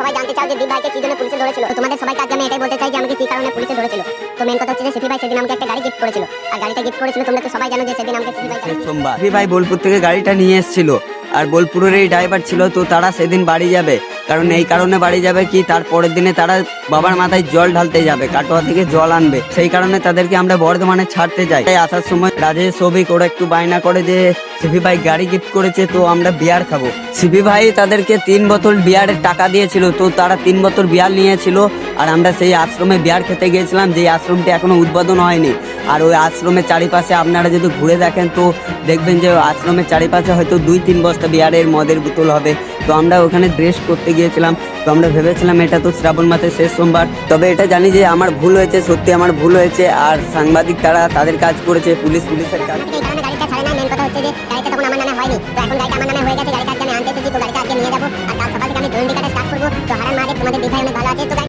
সবাই জানতে চাও যে দীপ ভাইকে ধরেছিল? তোমাদের আজকে আমি এটাই বলতে চাই ধরেছিল? তো মেন কথা একটা গাড়ি গিফট করেছিল। আর গাড়িটা গিফট করেছিল, তোমরা সবাই জানো যে সেদিন আমাকে সোমবার। ভাই বোলপুর থেকে গাড়িটা নিয়ে এসেছিল। আর বোলপুরের এই ড্রাইভার ছিল, তো তারা সেদিন বাড়ি যাবে। কারণ এই কারণে বাড়ি যাবে কি, তার পরের দিনে তারা বাবার মাথায় জল ঢালতে যাবে, কাটোয়া থেকে জল আনবে। সেই কারণে তাদেরকে আমরা বর্ধমানে ছাড়তে যাই। তাই আসার সময় রাজেশ সবিক ওরা একটু বায়না করে যে সিপি ভাই গাড়ি গিফট করেছে, তো আমরা বিয়ার খাব। সিপি ভাই তাদেরকে তিন বোতল বিয়ারের টাকা দিয়েছিল, তো তারা তিন বোতল বিয়ার নিয়েছিল। আর আমরা সেই আশ্রমে বিয়ার খেতে গিয়েছিলাম যে আশ্রমটি এখনও উদ্বোধন হয়নি। আর ওই আশ্রমের চারিপাশে আপনারা যদি ঘুরে দেখেন, তো দেখবেন যে আশ্রমের চারিপাশে হয়তো দুই, তিন বস্তা বিয়ারের মদের বোতল হবে। তো আমরা ওখানে ড্রেস করতে গিয়েছিলাম। তো আমরা ভেবেছিলাম এটা তো শ্রাবণ মাসের শেষ সোমবার। তবে এটা জানি যে আমার ভুল হয়েছে, সত্যি আমার ভুল হয়েছে। আর সাংবাদিক তারা তাদের কাজ করেছে, পুলিশ, পুলিশের কাজ।